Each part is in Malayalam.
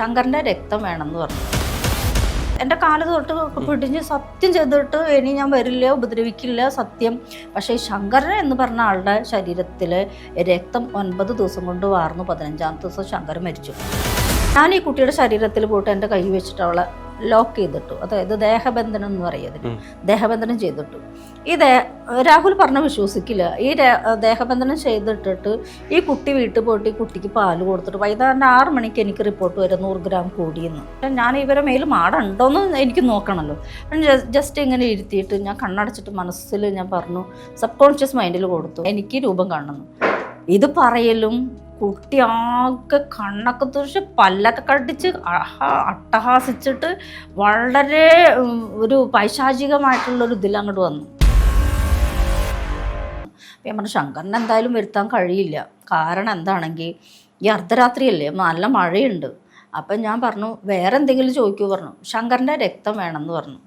ശങ്കറിന്റെ രക്തം വേണമെന്ന് പറഞ്ഞു. എന്റെ കാൽ തൊട്ട് പിടിഞ്ഞ് സത്യം ചെയ്തിട്ട് ഇനി ഞാൻ വരില്ല ഉപദ്രവിക്കില്ല സത്യം. പക്ഷേ ശങ്കരൻ എന്ന് പറഞ്ഞ ആളുടെ ശരീരത്തിൽ രക്തം ഒൻപത് ദിവസം കൊണ്ട് വാർന്നു പതിനഞ്ചാമത്തെ ദിവസം ശങ്കരൻ മരിച്ചു. ഞാൻ ഈ കുട്ടിയുടെ ശരീരത്തിൽ പോയിട്ട് എന്റെ കൈ വെച്ചിട്ട് അവളെ ലോക്ക് ചെയ്തിട്ടു. അതായത് ദേഹബന്ധനം എന്ന് പറയുന്നത്. ദേഹബന്ധനം ചെയ്തിട്ടു. ഈ രാഹുൽ പറഞ്ഞ വിശ്വസിക്കില്ല. ഈ ദേഹബന്ധനം ചെയ്തിട്ടിട്ട് ഈ കുട്ടി വീട്ടിൽ പോയിട്ട് ഈ കുട്ടിക്ക് പാൽ കൊടുത്തിട്ട് വൈകുന്നേരം ആറ് മണിക്ക് എനിക്ക് റിപ്പോർട്ട് വരും നൂറ് ഗ്രാം കൂടിയെന്ന്. ഞാൻ ഇവരെ മേൽ മാടുണ്ടോയെന്ന് എനിക്ക് നോക്കണമല്ലോ ജസ്റ്റ് ഇങ്ങനെ ഇരുത്തിയിട്ട് ഞാൻ കണ്ണടച്ചിട്ട് മനസ്സിൽ ഞാൻ പറഞ്ഞു സബ് കോൺഷ്യസ് മൈൻഡിൽ കൊടുത്തു. എനിക്ക് രൂപം കാണുന്നു. ഇത് പറയലും കുട്ടി ആകെ കണ്ണൊക്കെ തുറിച്ച് പല്ലൊക്കെ കടിച്ച് അട്ടഹാസിച്ചിട്ട് വളരെ ഒരു പൈശാചികമായിട്ടുള്ളൊരു ഇതിൽ അങ്ങോട്ട് വന്നു. ഞാൻ പറഞ്ഞു ശങ്കറിന് എന്തായാലും വരുത്താൻ കഴിയില്ല. കാരണം എന്താണെങ്കിൽ ഈ അർദ്ധരാത്രിയല്ലേ നല്ല മഴയുണ്ട്. അപ്പം ഞാൻ പറഞ്ഞു വേറെ എന്തെങ്കിലും ചോദിക്കൂ പറഞ്ഞു. ശങ്കറിന്റെ രക്തം വേണമെന്ന് പറഞ്ഞു.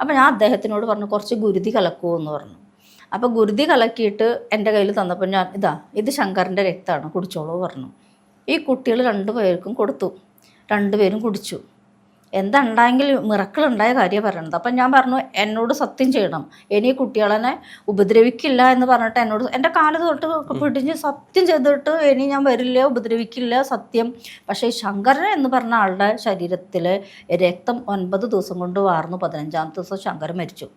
അപ്പം ഞാൻ അദ്ദേഹത്തിനോട് പറഞ്ഞു കുറച്ച് ഗുരുതി കലക്കുമോ എന്ന് പറഞ്ഞു. അപ്പോൾ ഗുരുതി കലക്കിയിട്ട് എന്റെ കയ്യിൽ തന്നപ്പോൾ ഞാൻ ഇതാ ഇത് ശങ്കറിന്റെ രക്തമാണ് കുടിച്ചോളൂ പറഞ്ഞു. ഈ കുട്ടികൾ രണ്ടുപേർക്കും കൊടുത്തു. രണ്ടുപേരും കുടിച്ചു. എന്തുണ്ടായെങ്കിൽ ഉണ്ടായ കാര്യമാണ് പറയണത്. അപ്പം ഞാൻ പറഞ്ഞു എന്നോട് സത്യം ചെയ്യണം. ഇനി കുട്ടികളെന്നെ കുട്ടികളെ ഉപദ്രവിക്കില്ല എന്ന് പറഞ്ഞിട്ട് എന്നോട് എന്റെ കാൽ തൊട്ട് പിടിഞ്ഞ് സത്യം ചെയ്തിട്ട് ഇനി ഞാൻ വരില്ല ഉപദ്രവിക്കില്ല സത്യം. പക്ഷേ ശങ്കരൻ എന്ന് പറഞ്ഞ ആളുടെ ശരീരത്തിൽ രക്തം ഒൻപത് ദിവസം കൊണ്ട് വാർന്നു. പതിനഞ്ചാമത്തെ ദിവസം ശങ്കരൻ മരിച്ചു.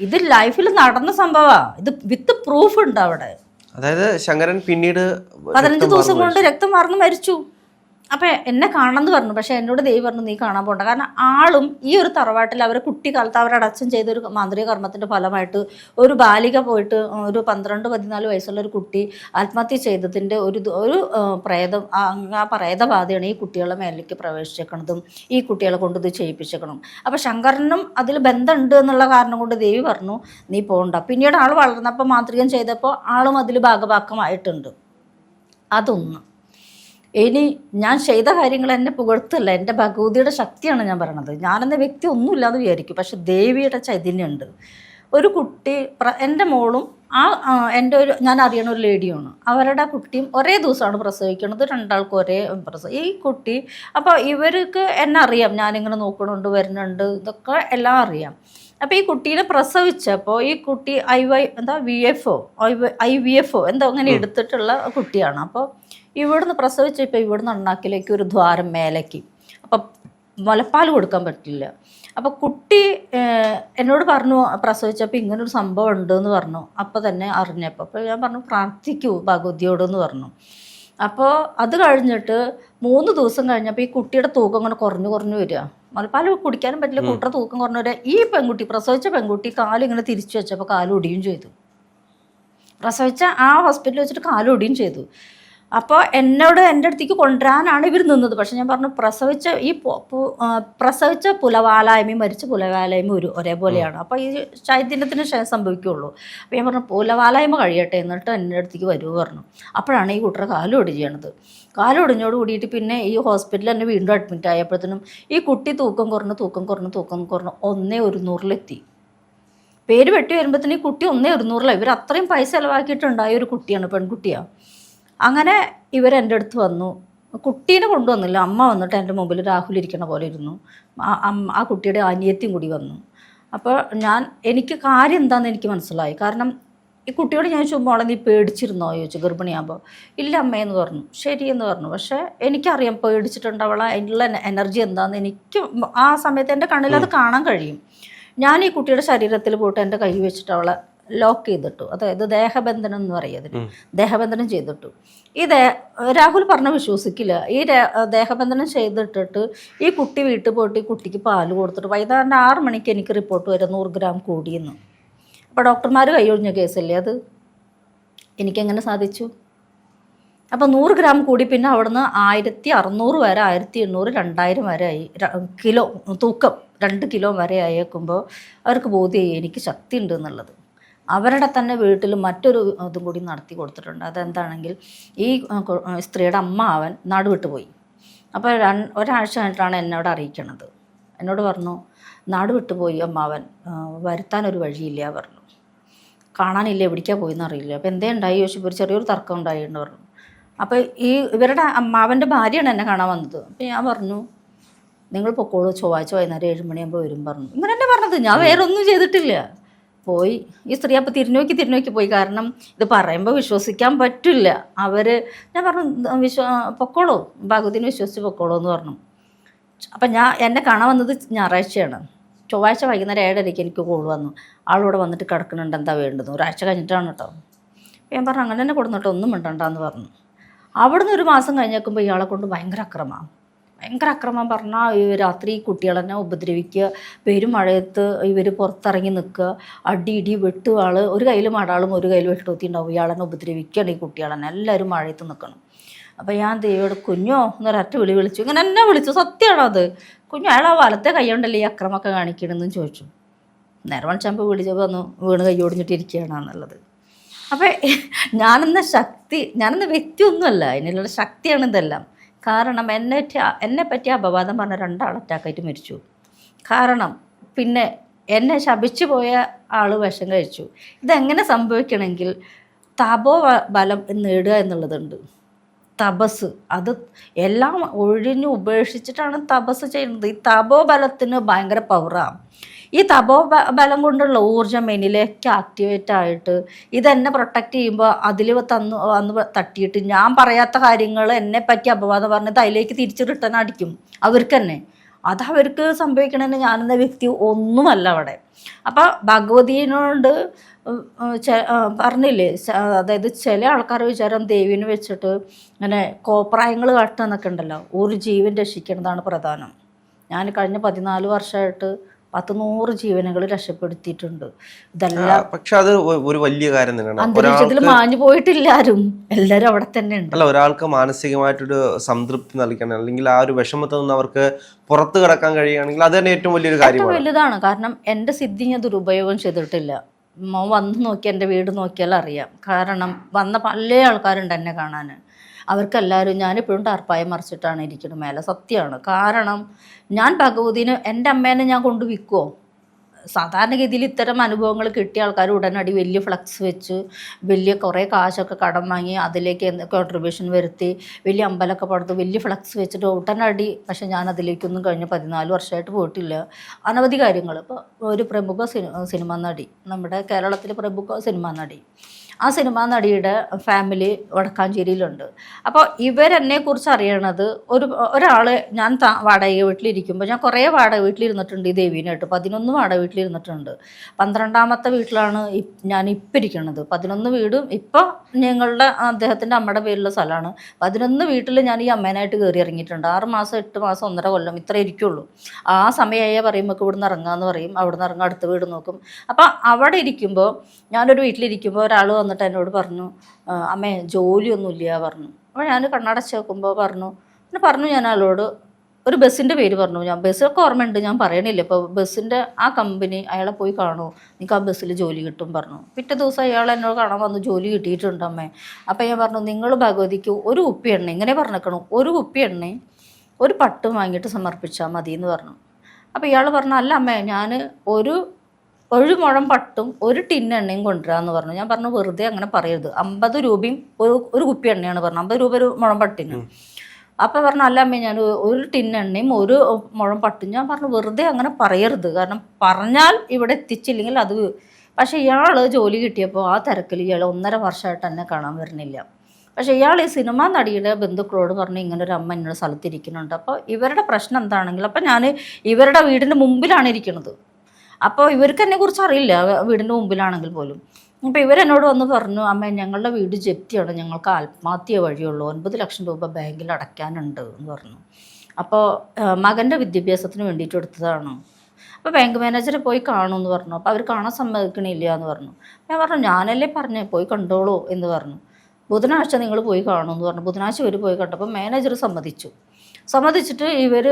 ഇത് ലൈഫിൽ നടന്ന സംഭവാ. ഇത് വിത്ത് പ്രൂഫ് ഉണ്ട് അവിടെ. അതായത് ശങ്കരൻ പിന്നീട് പതിനഞ്ച് ദിവസം കൊണ്ട് രക്തം വാർന്ന് മരിച്ചു. അപ്പം എന്നെ കാണണമെന്ന് പറഞ്ഞു. പക്ഷേ എന്നോട് ദൈവം പറഞ്ഞു നീ കാണാൻ പോകണ്ട കാരണം ആളും ഈ ഒരു തറവാട്ടിൽ അവർ കുട്ടിക്കാലത്ത് അവരുടെ അച്ഛൻ ചെയ്ത ഒരു മാന്ത്രിക കർമ്മത്തിന്റെ ഫലമായിട്ട് ഒരു ബാലിക പോയിട്ട് ഒരു പന്ത്രണ്ട് പതിനാല് വയസ്സുള്ള ഒരു കുട്ടി ആത്മഹത്യ ചെയ്തതിന്റെ ഒരു ഒരു പ്രേതം ആ ആ പ്രേതബാധയാണ് ഈ കുട്ടികളെ മേലേക്ക് പ്രവേശിച്ചേക്കണതും ഈ കുട്ടികളെ കൊണ്ട് ഇത് ചെയ്യിപ്പിച്ചേക്കണം അപ്പോൾ ശങ്കരനും അതിൽ ബന്ധമുണ്ട് എന്നുള്ള കാരണം കൊണ്ട് ദേവി പറഞ്ഞു നീ പോകണ്ട പിന്നീട് ആൾ വളർന്നപ്പോൾ മാന്ത്രികം ചെയ്തപ്പോൾ ആളും അതിൽ ഭാഗഭാക്കമായിട്ടുണ്ട്. അതൊന്ന്. ഇനി ഞാൻ ചെയ്ത കാര്യങ്ങൾ എന്നെ പുകഴ്ത്തല്ല. എന്റെ ഭഗവതിയുടെ ശക്തിയാണ് ഞാൻ പറയണത്. ഞാനെന്ന വ്യക്തി ഒന്നുമില്ലാന്ന് വിചാരിക്കും. പക്ഷെ ദേവിയുടെ ചൈതന്യമുണ്ട്. ഒരു കുട്ടി എന്റെ മോളും ആ, എന്റെ ഒരു ഞാൻ അറിയണ ഒരു ലേഡിയാണ് അവരുടെ കുട്ടിയും ഒരേ ദിവസമാണ് പ്രസവിക്കുന്നത് രണ്ടാൾക്കും ഒരേ പ്രസവം. ഈ കുട്ടി അപ്പോൾ ഇവർക്ക് എന്നെ അറിയാം. ഞാനിങ്ങനെ നോക്കണുണ്ട് വരുന്നുണ്ട് ഇതൊക്കെ എല്ലാം അറിയാം. അപ്പോൾ ഈ കുട്ടീനെ പ്രസവിച്ചപ്പോൾ ഈ കുട്ടി ഐ വൈ എന്താ V F O I V F O എന്തോ അങ്ങനെ എടുത്തിട്ടുള്ള കുട്ടിയാണ്. അപ്പോൾ ഇവിടുന്ന് പ്രസവിച്ചപ്പോൾ ഇവിടുന്ന് അണ്ണാക്കിലേക്ക് ഒരു ദ്വാരം മേലേക്ക്. അപ്പം മുലപ്പാൽ കൊടുക്കാൻ പറ്റില്ല. അപ്പോൾ കുട്ടി എന്നോട് പറഞ്ഞു പ്രസവിച്ചപ്പോൾ ഇങ്ങനൊരു സംഭവം ഉണ്ട് എന്ന് പറഞ്ഞു. അപ്പോൾ തന്നെ അറിഞ്ഞപ്പോൾ അപ്പോൾ ഞാൻ പറഞ്ഞു പ്രാർത്ഥിക്കൂ ഭഗവതിയോട് എന്ന് പറഞ്ഞു. അപ്പോൾ അത് കഴിഞ്ഞിട്ട് മൂന്ന് ദിവസം കഴിഞ്ഞപ്പോൾ ഈ കുട്ടിയുടെ തൂക്കം അങ്ങനെ കുറഞ്ഞു കുറഞ്ഞു വരിക. മുലപ്പാൽ കുടിക്കാനും പറ്റില്ല. കുട്ടിയുടെ തൂക്കം കുറഞ്ഞു വരിക. ഈ പെൺകുട്ടി പ്രസവിച്ച പെൺകുട്ടി കാലിങ്ങനെ തിരിച്ചു വെച്ചപ്പോൾ കാലൊടിയും ചെയ്തു. പ്രസവിച്ച ആ ഹോസ്പിറ്റലിൽ വെച്ചിട്ട് കാലൊടിയും ചെയ്തു. അപ്പോൾ എന്നോട് എന്റെ അടുത്തേക്ക് കൊണ്ടുവരാനാണ് ഇവർ നിന്നത്. പക്ഷെ ഞാൻ പറഞ്ഞു പ്രസവിച്ച ഈ പ്രസവിച്ച പുലവാലായ്മയും മരിച്ച പുലവാലായ്മയും ഒരു ഒരേപോലെയാണ്. അപ്പോൾ ഈ ചൈതന്യത്തിന് ശേഷം സംഭവിക്കുള്ളൂ. അപ്പോൾ ഞാൻ പറഞ്ഞു പുലവാലായ്മ കഴിയട്ടെ എന്നിട്ട് എന്റെ അടുത്തേക്ക് വരൂ പറഞ്ഞു. അപ്പോഴാണ് ഈ കുട്ടിയുടെ കാൽ ഒടിഞ്ഞോട് കൂടിയിട്ട് പിന്നെ ഈ ഹോസ്പിറ്റലിൽ എന്നെ വീണ്ടും അഡ്മിറ്റ് ആയപ്പോഴത്തേനും ഈ കുട്ടി തൂക്കം കുറഞ്ഞ് തൂക്കം കുറഞ്ഞ് തൂക്കം കുറഞ്ഞ് ഒന്നേ ഒരുന്നൂറിലെത്തി. പേര് വെട്ടി വരുമ്പോഴത്തേനും ഈ കുട്ടി ഒന്നേ ഒരുന്നൂറില്ല ഇവർ അത്രയും പൈസ ചിലവാക്കിയിട്ടുണ്ടായ ഒരു കുട്ടിയാണ് പെൺകുട്ടിയാണ് അങ്ങനെ ഇവർ എന്റെ അടുത്ത് വന്നു. കുട്ടീനെ കൊണ്ടുവന്നില്ല. അമ്മ വന്നിട്ട് എന്റെ മുമ്പിൽ രാഹുൽ ഇരിക്കണ പോലെ ഇരുന്നു. ആ- ആ കുട്ടിയുടെ അനിയത്തിയും കൂടി വന്നു. അപ്പോൾ ഞാൻ എനിക്ക് കാര്യം എന്താണെന്ന് എനിക്ക് മനസ്സിലായി. കാരണം ഈ കുട്ടിയോട് ഞാൻ ചോദിച്ചു മോളെ നീ പേടിച്ചിരുന്നോ? ചോദിച്ചു ഗർഭിണിയാകുമ്പോൾ. ഇല്ല അമ്മയെന്ന് പറഞ്ഞു. ശരി എന്ന് പറഞ്ഞു. പക്ഷേ എനിക്കറിയാം പേടിച്ചിട്ടുണ്ട് അവളെ. അതിനുള്ള എനർജി എന്താണെന്ന് എനിക്ക് ആ സമയത്ത് എന്റെ കണ്ണിൽ അത് കാണാൻ കഴിയും. ഞാൻ ഈ കുട്ടിയുടെ ശരീരത്തിൽ പോയിട്ട് എന്റെ കൈ വെച്ചിട്ട് അവളെ ലോക്ക് ചെയ്തിട്ടു. അതായത് ദേഹബന്ധനം എന്ന് പറയുന്നത്. ദേഹബന്ധനം ചെയ്തിട്ടു. ഈ ദേ രാഹുൽ പറഞ്ഞ വിശ്വസിക്കില്ല. ഈ ദേഹബന്ധനം ചെയ്തിട്ടിട്ട് ഈ കുട്ടി വീട്ടിൽ പോയിട്ട് ഈ കുട്ടിക്ക് പാൽ കൊടുത്തിട്ട് വൈകുന്നേരം ആറ് മണിക്ക് എനിക്ക് റിപ്പോർട്ട് വരും നൂറ് ഗ്രാം കൂടിയെന്ന്. അപ്പോൾ ഡോക്ടർമാർ കൈയൊഴിഞ്ഞ കേസല്ലേ അത്? എനിക്കെങ്ങനെ സാധിച്ചു? അപ്പോൾ നൂറ് ഗ്രാം കൂടി പിന്നെ അവിടുന്ന് ആയിരത്തി അറുന്നൂറ് വരെ ആയിരത്തി എണ്ണൂറ് രണ്ടായിരം വരെ ആയി. കിലോ തൂക്കം രണ്ട് കിലോ വരെ ആയേക്കുമ്പോൾ അവർക്ക് ബോധ്യമായി എനിക്ക് ശക്തി ഉണ്ട് എന്നുള്ളത്. അവരുടെ തന്നെ വീട്ടിൽ മറ്റൊരു ഇതും കൂടി നടത്തി കൊടുത്തിട്ടുണ്ട്. അതെന്താണെങ്കിൽ ഈ സ്ത്രീയുടെ അമ്മ അവൻ പോയി. അപ്പോൾ ഒരാഴ്ച കഴിഞ്ഞിട്ടാണ് എന്നോട് അറിയിക്കണത്. എന്നോട് പറഞ്ഞു നടുവിട്ട് പോയി അമ്മാവൻ വരുത്താനൊരു വഴിയില്ല പറഞ്ഞു. കാണാനില്ല എവിടേക്കാണ് പോയെന്ന് അറിയില്ല. അപ്പോൾ എന്തേ ഉണ്ടായി? ചോദിച്ചപ്പോൾ ഒരു ചെറിയൊരു തർക്കം ഉണ്ടായി എന്ന് പറഞ്ഞു. അപ്പോൾ ഈ ഇവരുടെ അമ്മാവന്റെ ഭാര്യയാണ് എന്നെ കാണാൻ വന്നത്. അപ്പോൾ ഞാൻ പറഞ്ഞു നിങ്ങൾ പൊക്കോളൂ ചൊവ്വാഴ്ച വൈകുന്നേരം ഏഴ് മണിയാകുമ്പോൾ വരും പറഞ്ഞു. ഇങ്ങനെ പറഞ്ഞത് ഞാൻ വേറെ ഒന്നും ചെയ്തിട്ടില്ല. പോയി. ഈ സ്ത്രീ അപ്പോൾ തിരിഞ്ഞോക്കി തിരിഞ്ഞോക്കി പോയി. കാരണം ഇത് പറയുമ്പോൾ വിശ്വസിക്കാൻ പറ്റില്ല. അവർ ഞാൻ പറഞ്ഞു വിശ്വ പൊക്കോളൂ. ഭഗവതിനെ വിശ്വസിച്ച് പൊക്കോളൂ എന്ന് പറഞ്ഞു. അപ്പം ഞാൻ എന്നെ കാണാൻ വന്നത് ഞായറാഴ്ചയാണ്. ചൊവ്വാഴ്ച വൈകുന്നേരം ഏഴരയ്ക്ക് എനിക്ക് കോൾ വന്നു. ആളിവിടെ വന്നിട്ട് കിടക്കുന്നുണ്ട്. എന്താ വേണ്ടത്? ഒരാഴ്ച കഴിഞ്ഞിട്ടാണ് കേട്ടോ. ഞാൻ പറഞ്ഞു അങ്ങനെ തന്നെ കൊടുന്നിട്ട്. ഒന്നും മിണ്ടണ്ടെന്ന് പറഞ്ഞു. അവിടുന്ന് ഒരു മാസം കഴിഞ്ഞേക്കുമ്പോൾ ഇയാളെ കൊണ്ട് ഭയങ്കര അക്രമമാണ്. ഭയങ്കര അക്രമം പറഞ്ഞാൽ രാത്രി കുട്ടികളെന്നെ ഉപദ്രവിക്കുക പെരുമഴയത്ത് ഇവർ പുറത്തിറങ്ങി നിൽക്കുക അടി ഇടി വെട്ടുവാൾ ഒരു കയ്യിൽ മടാളും ഒരു കയ്യിൽ വെട്ടുത്തി ഉണ്ടാവും ഇയാളെന്നെ ഉപദ്രവിക്കുകയാണ് ഈ കുട്ടികളെന്നെ എല്ലാവരും മഴയത്ത് നിൽക്കണം. അപ്പോൾ ഞാൻ ദൈവയോട് കുഞ്ഞോ എന്നൊരൊറ്റ വിളി വിളിച്ചു. ഇങ്ങനെ എന്നെ വിളിച്ചു. സത്യമാണോ അത്? കുഞ്ഞു അയാൾ ആ വലത്തെ കൈയുണ്ടല്ലേ ഈ അക്രമമൊക്കെ കാണിക്കണമെന്നും ചോദിച്ചു. നേരം മണിച്ചാകുമ്പോൾ വിളിച്ചപ്പോൾ വന്നു വീണ് കൈ ഒടിഞ്ഞിട്ട് എന്നുള്ളത്. അപ്പോൾ ഞാനെന്ന ശക്തി ഞാനെന്ന വ്യക്തി ഒന്നുമല്ല അതിനുള്ള ശക്തിയാണ് ഇതെല്ലാം. കാരണം എന്നെ എന്നെ പറ്റി അപവാദം പറഞ്ഞ രണ്ടാൾ അറ്റാക്കായിട്ട് മരിച്ചു. കാരണം പിന്നെ എന്നെ ശപിച്ചു പോയ ആൾ വിഷം കഴിച്ചു. ഇതെങ്ങനെ സംഭവിക്കണമെങ്കിൽ തപോ ബലം നേടുക എന്നുള്ളതുണ്ട്. തപസ് അത് എല്ലാം ഒഴിഞ്ഞ് ഉപേക്ഷിച്ചിട്ടാണ് തപസ് ചെയ്യുന്നത്. ഈ തപോബലത്തിന് ഭയങ്കര പവറാണ് ഈ തപോ ബലം കൊണ്ടുള്ള ഊർജം എന്നിലേക്ക് ആക്ടിവേറ്റ് ആയിട്ട് ഇതെന്നെ പ്രൊട്ടക്റ്റ് ചെയ്യുമ്പോൾ അതിൽ തന്നു വന്ന് തട്ടിയിട്ട് ഞാൻ പറയാത്ത കാര്യങ്ങൾ എന്നെ പറ്റി അപവാദം പറഞ്ഞത് അതിലേക്ക് തിരിച്ചു റിട്ടേൺ അടിക്കും. അവർക്ക് തന്നെ അത് അവർക്ക് സംഭവിക്കണമെന്ന് ഞാനെന്ന വ്യക്തി ഒന്നുമല്ല അവിടെ. അപ്പം ഭഗവതിനോട് പറഞ്ഞില്ലേ അതായത് ചില ആൾക്കാർ വിചാരം ദേവീനെ വെച്ചിട്ട് ഇങ്ങനെ കോപ്രായങ്ങൾ കാട്ടുന്നൊക്കെ ഉണ്ടല്ലോ. ഒരു ജീവൻ രക്ഷിക്കുന്നതാണ് പ്രധാനം. ഞാൻ കഴിഞ്ഞ പതിനാല് വർഷമായിട്ട് പത്ത് നൂറ് ജീവനുകൾ രക്ഷപ്പെടുത്തിയിട്ടുണ്ട്. ഇതെല്ലാം പക്ഷെ അത് ഒരു വലിയ കാര്യം തന്നെയാണ്. അന്തരീക്ഷത്തിൽ മാഞ്ഞു പോയിട്ടില്ല ആരും. എല്ലാവരും അവിടെ തന്നെ ഉണ്ട്. അല്ല ഒരാൾക്ക് മാനസികമായിട്ടൊരു സംതൃപ്തി നൽകണം. അല്ലെങ്കിൽ ആ ഒരു വിഷമത്തിൽ നിന്ന് അവർക്ക് പുറത്തു കിടക്കാൻ കഴിയുകയാണെങ്കിൽ അത് തന്നെ ഏറ്റവും വലിയൊരു കാര്യം വലുതാണ്. കാരണം എന്റെ സിദ്ധി ഞാൻ ദുരുപയോഗം ചെയ്തിട്ടില്ല. മോൻ വന്ന് നോക്കി എന്റെ വീട് നോക്കിയാൽ അറിയാം. കാരണം വന്ന പല ആൾക്കാരുണ്ട് എന്നെ കാണാൻ. അവർക്കെല്ലാവരും ഞാനിപ്പോഴും ടർപ്പായി മറിച്ചിട്ടാണ് ഇരിക്കുന്നത്. മേലെ സത്യമാണ്. കാരണം ഞാൻ ഭഗവതിന് എന്റെ അമ്മേനെ ഞാൻ കൊണ്ട് വിൽക്കുമോ സാധാരണഗതിയിൽ ഇത്തരം അനുഭവങ്ങൾ കിട്ടിയ ആൾക്കാർ ഉടനടി വലിയ ഫ്ലക്സ് വെച്ച് വലിയ കുറേ കാശൊക്കെ കടം വാങ്ങി അതിലേക്ക് കോൺട്രിബ്യൂഷൻ വരുത്തി വലിയ അമ്പലമൊക്കെ പടുത്ത് വലിയ ഫ്ലക്സ് വെച്ചിട്ട് ഉടനടി പക്ഷേ ഞാൻ അതിലേക്കൊന്നും കഴിഞ്ഞ പതിനാല് വർഷമായിട്ട് പോയിട്ടില്ല. അനവധി കാര്യങ്ങൾ. ഇപ്പോൾ ഒരു പ്രമുഖ സിനിമ സിനിമാ നടി നമ്മുടെ കേരളത്തിലെ പ്രമുഖ സിനിമ നടി. ആ സിനിമാ നടിയുടെ ഫാമിലി വടക്കാഞ്ചേരിയിലുണ്ട്. അപ്പോൾ ഇവരെന്നെ കുറിച്ച് അറിയണത് ഒരു ഒരാൾ ഞാൻ വാടക വീട്ടിലിരിക്കുമ്പോൾ ഞാൻ കുറേ വാടക വീട്ടിലിരുന്നിട്ടുണ്ട് ഈ ദേവീനായിട്ട്. പതിനൊന്ന് വാടക വീട്ടിലിരുന്നിട്ടുണ്ട്. പന്ത്രണ്ടാമത്തെ വീട്ടിലാണ് ഞാൻ ഇപ്പം ഇരിക്കുന്നത് പതിനൊന്ന് വീടും ഇപ്പോൾ ഞങ്ങളുടെ അദ്ദേഹത്തിന്റെ അമ്മയുടെ പേരിലുള്ള സ്ഥലമാണ് പതിനൊന്ന് വീട്ടിൽ ഞാൻ ഈ അമ്മേനായിട്ട് കയറി ഇറങ്ങിയിട്ടുണ്ട്. ആറ് മാസം എട്ട് മാസം ഒന്നര കൊല്ലം ഇത്ര ഇരിക്കുള്ളൂ. ആ സമയമായ പറയുമ്പോൾ ഇവിടുന്ന് ഇറങ്ങാമെന്ന് പറയും. അവിടുന്ന് ഇറങ്ങാം അടുത്ത വീട് നോക്കും. അപ്പോൾ അവിടെ ഇരിക്കുമ്പോൾ ഞാനൊരു വീട്ടിലിരിക്കുമ്പോൾ ഒരാൾ വന്നിട്ട് എന്നോട് പറഞ്ഞു "ആ, അമ്മേ ജോലിയൊന്നുമില്ല പറഞ്ഞു. അപ്പോൾ ഞാൻ കണ്ണടച്ച് നോക്കുമ്പോൾ പറഞ്ഞു പിന്നെ പറഞ്ഞു ഞാൻ ആളോട് ഒരു ബസ്സിന്റെ പേര് പറഞ്ഞു. ഞാൻ ബസ്സൊക്കെ ഓർമ്മയുണ്ട് ഞാൻ പറയണില്ല. ഇപ്പോൾ ബസ്സിന്റെ ആ കമ്പനി അയാളെ പോയി കാണൂ. നിങ്ങൾക്ക് ആ ബസ്സിൽ ജോലി കിട്ടും പറഞ്ഞു. പിറ്റേ ദിവസം അയാൾ എന്നോട് കാണാൻ വന്നു ജോലി കിട്ടിയിട്ടുണ്ട് അമ്മേ. അപ്പോൾ ഞാൻ പറഞ്ഞു നിങ്ങൾ ഭഗവതിക്ക് ഒരു കുപ്പി എണ്ണ ഇങ്ങനെ പറഞ്ഞേക്കണം ഒരു കുപ്പി എണ്ണ ഒരു പട്ടും വാങ്ങിയിട്ട് സമർപ്പിച്ചാൽ മതി എന്ന് പറഞ്ഞു. അപ്പോൾ ഇയാൾ പറഞ്ഞു അല്ല അമ്മേ ഞാൻ ഒരു ഒരു മുഴം പട്ടും ഒരു ടിൻ എണ്ണയും കൊണ്ടുവരാന്ന് പറഞ്ഞു. ഞാൻ പറഞ്ഞു വെറുതെ അങ്ങനെ പറയരുത്. അമ്പത് രൂപയും ഒരു ഒരു കുപ്പി എണ്ണയാണ് പറഞ്ഞു അമ്പത് രൂപ ഒരു മുഴം പട്ടിന്. അപ്പം പറഞ്ഞു അല്ല അമ്മേ ഞാൻ ഒരു ടിൻ എണ്ണയും ഒരു മുഴം പട്ടും. ഞാൻ പറഞ്ഞു വെറുതെ അങ്ങനെ പറയരുത്. കാരണം പറഞ്ഞാൽ ഇവിടെ എത്തിച്ചില്ലെങ്കിൽ അത് പക്ഷേ ഇയാൾ ജോലി കിട്ടിയപ്പോൾ ആ തിരക്കിൽ ഇയാൾ ഒന്നര വർഷമായിട്ട് തന്നെ കാണാൻ വരുന്നില്ല. പക്ഷേ ഇയാൾ ഈ സിനിമാ നടിയുടെ ബന്ധുക്കളോട് പറഞ്ഞു ഇങ്ങനെ ഒരു അമ്മ എന്നോട് സ്ഥലത്ത് ഇരിക്കുന്നുണ്ട്. അപ്പോൾ ഇവരുടെ പ്രശ്നം എന്താണെങ്കിലും അപ്പോൾ ഞാൻ ഇവരുടെ വീടിന്റെ മുമ്പിലാണ് ഇരിക്കുന്നത് അപ്പോൾ ഇവർക്ക് എന്നെ കുറിച്ച് അറിയില്ല. വീടിന്റെ മുമ്പിലാണെങ്കിൽ പോലും. അപ്പോൾ ഇവരെന്നോട് വന്ന് പറഞ്ഞു അമ്മ ഞങ്ങളുടെ വീട് ജപ്തിയാണ്. ഞങ്ങൾക്ക് ആത്മഹത്യ വഴിയുള്ളൂ. ഒൻപത് ലക്ഷം രൂപ ബാങ്കിൽ അടയ്ക്കാനുണ്ട് എന്ന് പറഞ്ഞു. അപ്പോൾ മകന്റെ വിദ്യാഭ്യാസത്തിന് വേണ്ടിയിട്ട് എടുത്തതാണ്. അപ്പോൾ ബാങ്ക് മാനേജറെ പോയി കാണുമെന്ന് പറഞ്ഞു. അപ്പോൾ അവർ കാണാൻ സമ്മതിക്കണില്ല എന്ന് പറഞ്ഞു. ഞാൻ പറഞ്ഞു ഞാനല്ലേ പറഞ്ഞേ പോയി കണ്ടോളൂ എന്ന് പറഞ്ഞു. ബുധനാഴ്ച നിങ്ങൾ പോയി കാണുമെന്ന് പറഞ്ഞു. ബുധനാഴ്ച ഇവർ പോയി കണ്ടപ്പോൾ മാനേജർ സമ്മതിച്ചു. സമ്മതിച്ചിട്ട് ഇവർ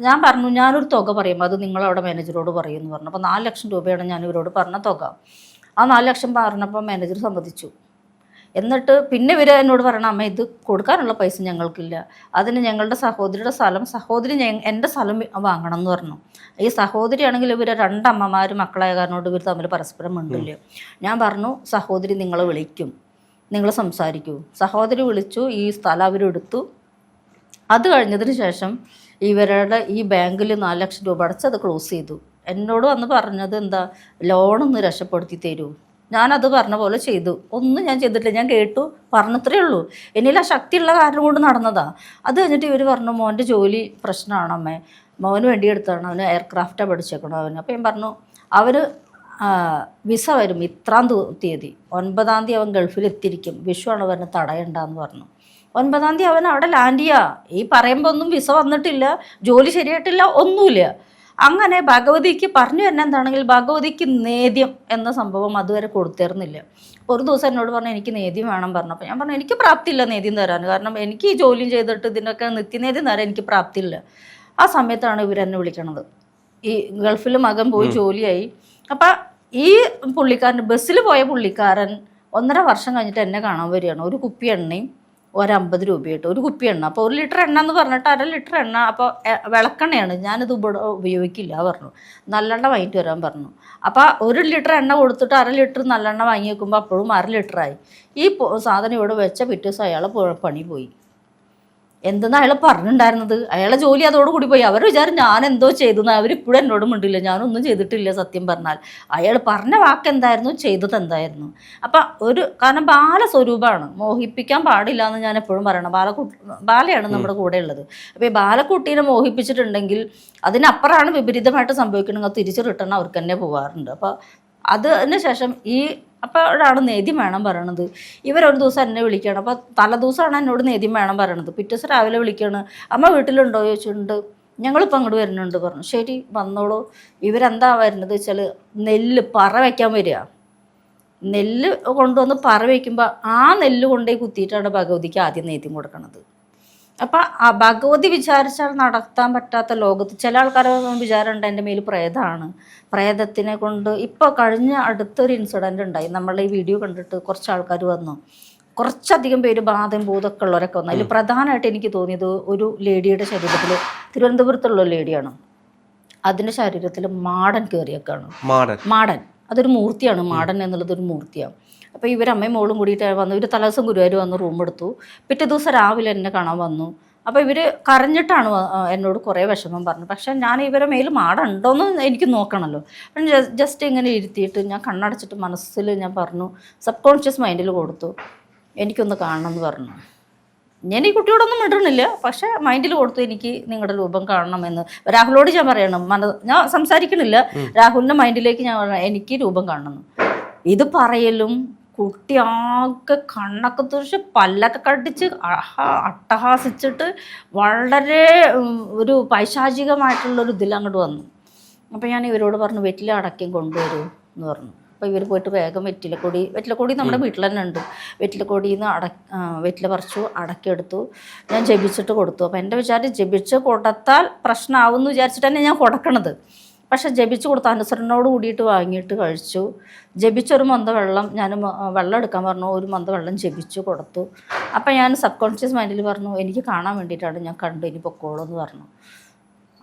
ഞാൻ പറഞ്ഞു ഞാനൊരു തുക പറയും. അത് നിങ്ങളവിടെ മാനേജറോട് പറയുമെന്ന് പറഞ്ഞു. അപ്പോൾ നാല് ലക്ഷം രൂപയാണ് ഞാൻ ഇവരോട് പറഞ്ഞ തുക. ആ നാല് ലക്ഷം പറഞ്ഞപ്പോൾ മാനേജർ സമ്മതിച്ചു. എന്നിട്ട് പിന്നെ ഇവർ എന്നോട് പറയണം അമ്മ ഇത് കൊടുക്കാനുള്ള പൈസ ഞങ്ങൾക്കില്ല. അതിന് ഞങ്ങളുടെ സഹോദരിയുടെ സ്ഥലം സഹോദരി എന്റെ സ്ഥലം വാങ്ങണം എന്ന് പറഞ്ഞു. ഈ സഹോദരിയാണെങ്കിൽ ഇവർ രണ്ടമ്മമാർ മക്കളായ കാരണോട് ഇവർ തമ്മിൽ പരസ്പരം മിണ്ടില്ല. ഞാൻ പറഞ്ഞു സഹോദരി നിങ്ങളെ വിളിക്കും. നിങ്ങൾ സംസാരിക്കൂ. സഹോദരി വിളിച്ചു ഈ സ്ഥലം അവരെടുത്തു അത് കഴിഞ്ഞതിന് ശേഷം ഇവരുടെ ഈ ബാങ്കിൽ നാല് ലക്ഷം രൂപ അടച്ച് അത് ക്ലോസ് ചെയ്തു. എന്നോട് വന്ന് പറഞ്ഞത് എന്താ ലോണൊന്ന് രക്ഷപ്പെടുത്തി തരൂ. ഞാനത് പറഞ്ഞ പോലെ ചെയ്തു. ഒന്നും ഞാൻ ചെയ്തിട്ടില്ല. ഞാൻ കേട്ടു പറഞ്ഞത്രേ ഉള്ളൂ. എന്നിൽ ആ ശക്തിയുള്ള കാരണം കൊണ്ട് നടന്നതാ. അത് കഴിഞ്ഞിട്ട് ഇവർ പറഞ്ഞു മോന്റെ ജോലി പ്രശ്നമാണ് അമ്മേ. മോന് വേണ്ടി എടുത്താണ്. അവന് എയർക്രാഫ്റ്റാണ് പഠിച്ചേക്കണം അവന്. അപ്പോൾ ഞാൻ പറഞ്ഞു അവർ വിസ വരും ഇത്രാം തീയതി. ഒൻപതാം തീയതി അവൻ ഗൾഫിൽ എത്തിയിരിക്കും. വിഷു ആണ് അവനെ തടയണ്ടെന്ന് പറഞ്ഞു. ഒൻപതാം തീയതി അവൻ അവിടെ ലാൻഡ് ചെയ്യുക ഈ പറയുമ്പോൾ ഒന്നും വിസ വന്നിട്ടില്ല ജോലി ശരിയായിട്ടില്ല ഒന്നുമില്ല. അങ്ങനെ ഭഗവതിക്ക് പറഞ്ഞു തന്നെ എന്താണെങ്കിൽ ഭഗവതിക്ക് നേദ്യം എന്ന സംഭവം അതുവരെ കൊടുത്തിരുന്നില്ല. ഒരു ദിവസം എന്നോട് പറഞ്ഞു എനിക്ക് നേദ്യം വേണം പറഞ്ഞു അപ്പോൾ ഞാൻ പറഞ്ഞു എനിക്ക് പ്രാപ്തിയില്ല നേദ്യം തരാൻ. കാരണം എനിക്ക് ഈ ജോലിയും ചെയ്തിട്ട് ഇതിനൊക്കെ നിത്യനേദ്യം തരാൻ എനിക്ക് പ്രാപ്തിയില്ല. ആ സമയത്താണ് ഇവരെന്നെ വിളിക്കണത്. ഈ ഗൾഫിൽ മകൻ പോയി ജോലിയായി. അപ്പം ഈ പുള്ളിക്കാരൻ ബസ്സിൽ പോയ പുള്ളിക്കാരൻ ഒന്നര വർഷം കഴിഞ്ഞിട്ട് എന്നെ കാണാൻ വരികയാണ്. ഒരു കുപ്പി എണ്ണയും ഒരമ്പത് രൂപയായിട്ട് ഒരു കുപ്പി എണ്ണ. അപ്പോൾ ഒരു ലിറ്റർ എണ്ണ എന്ന് പറഞ്ഞിട്ട് അര ലിറ്റർ എണ്ണ. അപ്പോൾ വിളക്കെണ്ണയാണ്. ഞാനിത് ഉപയോഗിക്കില്ല പറഞ്ഞു. നല്ലെണ്ണ വാങ്ങിയിട്ട് വരാൻ പറഞ്ഞു. അപ്പോൾ ഒരു ലിറ്റർ എണ്ണ കൊടുത്തിട്ട് അര ലിറ്റർ നല്ലെണ്ണ വാങ്ങി വെക്കുമ്പോൾ അപ്പോഴും അര ലിറ്ററായി. ഈ സാധനം ഇവിടെ വെച്ച പിറ്റേ ദിവസം അയാൾ പണി പോയി. എന്തെന്ന് അയാൾ പറഞ്ഞിട്ടുണ്ടായിരുന്നത് അയാളെ ജോലി അതോടുകൂടി പോയി. അവർ വിചാരം ഞാൻ എന്തോ ചെയ്തു അവർ ഇപ്പോഴും എന്നോട് മിണ്ടില്ല. ഞാനൊന്നും ചെയ്തിട്ടില്ല സത്യം പറഞ്ഞാൽ. അയാൾ പറഞ്ഞ വാക്ക് എന്തായിരുന്നു? ചെയ്തത് എന്തായിരുന്നു? അപ്പം ഒരു കാരണം ബാലസ്വരൂപമാണ് മോഹിപ്പിക്കാൻ പാടില്ല എന്ന് ഞാൻ എപ്പോഴും പറയണം. ബാലക്കുട്ടി ബാലയാണ് നമ്മുടെ കൂടെ ഉള്ളത് അപ്പോൾ ഈ ബാലക്കുട്ടീനെ മോഹിപ്പിച്ചിട്ടുണ്ടെങ്കിൽ അതിനപ്പുറമാണ് വിപരീതമായിട്ട് സംഭവിക്കണമെങ്കിൽ തിരിച്ച് റിട്ടേൺ അവർക്ക് തന്നെ പോകാറുണ്ട് അപ്പോൾ അതിന് ശേഷം ഈ അപ്പോഴാണ് നേദ്യം വേണം പറയണത്. ഇവരൊരു ദിവസം എന്നെ വിളിക്കണം. അപ്പോൾ തലേദിവസമാണ് എന്നോട് നേദ്യം വേണം പറയണത്. പിറ്റേ ദിവസം രാവിലെ വിളിക്കുകയാണ് അമ്മ വീട്ടിലുണ്ടോ? ചോദിച്ചിട്ടുണ്ട്. ഞങ്ങളിപ്പോൾ അങ്ങോട്ട് വരുന്നുണ്ട് പറഞ്ഞു. ശരി വന്നോളൂ. ഇവരെന്താ വരുന്നത് വെച്ചാൽ നെല്ല് പറ വയ്ക്കാൻ വരിക. നെല്ല് കൊണ്ടുവന്ന് പറ വയ്ക്കുമ്പോൾ ആ നെല്ല് കൊണ്ടുപോയി കുത്തിയിട്ടാണ് ഭഗവതിക്ക് ആദ്യം നേദ്യം കൊടുക്കണത്. അപ്പം ആ ഭഗവതി വിചാരിച്ചാൽ നടത്താൻ പറ്റാത്ത ലോകത്ത് ചില ആൾക്കാരെ വിചാരമുണ്ട് എന്റെ മേൽ പ്രേതമാണ് പ്രേതത്തിനെ കൊണ്ട് ഇപ്പോൾ കഴിഞ്ഞ അടുത്തൊരു ഇൻസിഡന്റ് ഉണ്ടായി. നമ്മൾ ഈ വീഡിയോ കണ്ടിട്ട് കുറച്ച് ആൾക്കാർ വന്നു. കുറച്ചധികം പേര് ബാധയും ഭൂതമൊക്കെ ഉള്ളവരൊക്കെ വന്നു. അതിൽ പ്രധാനമായിട്ട് എനിക്ക് തോന്നിയത് ഒരു ലേഡിയുടെ ശരീരത്തിൽ തിരുവനന്തപുരത്തുള്ള ഒരു ലേഡിയാണ്. അതിന്റെ ശരീരത്തിൽ മാടൻ കയറിയൊക്കെയാണ് മാടൻ. അതൊരു മൂർത്തിയാണ്. മാടൻ എന്നുള്ളത് ഒരു മൂർത്തിയാണ്. അപ്പോൾ ഇവരമ്മയും മോളും കൂടിയിട്ട് വന്നു. ഇവർ തലേദിവസം ഗുരുവായൂർ വന്ന് റൂം എടുത്തു. പിറ്റേ ദിവസം രാവിലെ എന്നെ കാണാൻ വന്നു. അപ്പോൾ ഇവർ കരഞ്ഞിട്ടാണ് എന്നോട് കുറേ വിഷമം പറഞ്ഞു. പക്ഷേ ഞാൻ ഇവരെ മേൽ മാടുണ്ടോയെന്ന് എനിക്ക് നോക്കണമല്ലോ അപ്പം ജസ്റ്റ് ഇങ്ങനെ ഇരുത്തിയിട്ട് ഞാൻ കണ്ണടച്ചിട്ട് മനസ്സിൽ ഞാൻ പറഞ്ഞു സബ് കോൺഷ്യസ് മൈൻഡിൽ കൊടുത്തു. എനിക്കൊന്ന് കാണണം എന്ന് പറഞ്ഞു. ഞാൻ ഈ കുട്ടിയോടൊന്നും മിണ്ടണില്ല. പക്ഷേ മൈൻഡിൽ കൊടുത്തു എനിക്ക് നിങ്ങളുടെ രൂപം കാണണമെന്ന്. രാഹുലോട് ഞാൻ പറയണം. മന ഞാൻ സംസാരിക്കണില്ല. രാഹുലിന്റെ മൈൻഡിലേക്ക് ഞാൻ എനിക്ക് രൂപം കാണണം ഇത് പറയലും കുട്ടി ആകെ കണ്ണൊക്കെ തുറിച്ച് പല്ലൊക്കെ കടിച്ച് അഹ- അട്ടഹാസിച്ചിട്ട് വളരെ ഒരു പൈശാചികമായിട്ടുള്ളൊരു ഇതിലങ്ങോട്ട് വന്നു. അപ്പോൾ ഞാൻ ഇവരോട് പറഞ്ഞു വെറ്റില അടക്കം കൊണ്ടുവരൂ എന്ന് പറഞ്ഞു. അപ്പോൾ ഇവർ പോയിട്ട് വേഗം വെറ്റിലക്കൊടി വെറ്റിലക്കൊടി നമ്മുടെ വീട്ടിൽ തന്നെ ഉണ്ട് വെറ്റിലക്കൊടിയിൽ നിന്ന് അട വെറ്റില പറിച്ചു അടക്കെടുത്തു ഞാൻ ജപിച്ചിട്ട് കൊടുത്തു. അപ്പോൾ എന്റെ വിചാരം ജപിച്ച് കൊടുത്താൽ പ്രശ്നമാവും എന്ന് വിചാരിച്ചിട്ട് തന്നെ ഞാൻ കൊടുക്കണത്. പക്ഷെ ജപിച്ച് കൊടുത്ത. അനുസരണയോട് കൂടിയിട്ട് വാങ്ങിയിട്ട് കഴിച്ചു. ജപിച്ചൊരു മന്ത വെള്ളം ഞാൻ വെള്ളം എടുക്കാൻ പറഞ്ഞു. ഒരു മന്ത വെള്ളം ജപിച്ചു കൊടുത്തു. അപ്പം ഞാൻ സബ് കോൺഷ്യസ് മൈൻഡിൽ പറഞ്ഞു എനിക്ക് കാണാൻ വേണ്ടിയിട്ടാണ് ഞാൻ കണ്ടു ഇനി പൊക്കോളൂ എന്ന് പറഞ്ഞു.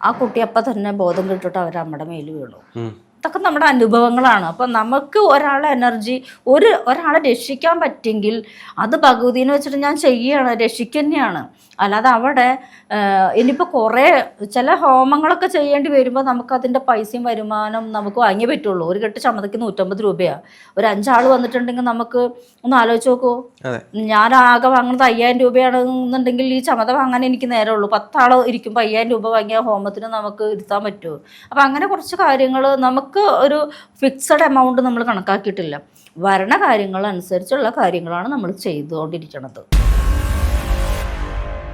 ആ കുട്ടി അപ്പം തന്നെ ബോധം കിട്ടിട്ട് അവർ അമ്മയുടെ മേൽ വീണു. ഇതൊക്കെ നമ്മുടെ അനുഭവങ്ങളാണ്. അപ്പം നമുക്ക് ഒരാളെ എനർജി ഒരു ഒരാളെ രക്ഷിക്കാൻ പറ്റിയെങ്കിൽ അത് ഭഗവതിനെ വെച്ചിട്ട് ഞാൻ ചെയ്യുകയാണ് രക്ഷിക്കുന്നതാണ് അല്ലാതെ അവിടെ ഇനിയിപ്പോൾ കുറേ ചില ഹോമങ്ങളൊക്കെ ചെയ്യേണ്ടി വരുമ്പോൾ നമുക്ക് അതിന്റെ പൈസയും വരുമാനം നമുക്ക് വാങ്ങിയേ പറ്റുള്ളൂ. ഒരു കെട്ട് ചമ്മതയ്ക്ക് നൂറ്റമ്പത് രൂപയാണ് ഒരു അഞ്ചാൾ വന്നിട്ടുണ്ടെങ്കിൽ നമുക്ക് ഒന്ന് ആലോചിച്ച് നോക്കൂ. ഞാൻ ആകെ വാങ്ങുന്നത് അയ്യായിരം രൂപയാണെന്നുണ്ടെങ്കിൽ ഈ ചമത വാങ്ങാൻ എനിക്ക് നേരമുള്ളൂ പത്താൾ ഇരിക്കുമ്പോൾ അയ്യായിരം രൂപ വാങ്ങിയ ഹോമത്തിന് നമുക്ക് ഇരുത്താൻ പറ്റുമോ അപ്പം അങ്ങനെ കുറച്ച് കാര്യങ്ങൾ നമുക്ക് ഒരു ഫിക്സഡ് എമൗണ്ട് നമ്മൾ കണക്കാക്കിയിട്ടില്ല. വരണ കാര്യങ്ങൾ അനുസരിച്ചുള്ള കാര്യങ്ങളാണ് നമ്മൾ ചെയ്തുകൊണ്ടിരിക്കുന്നത്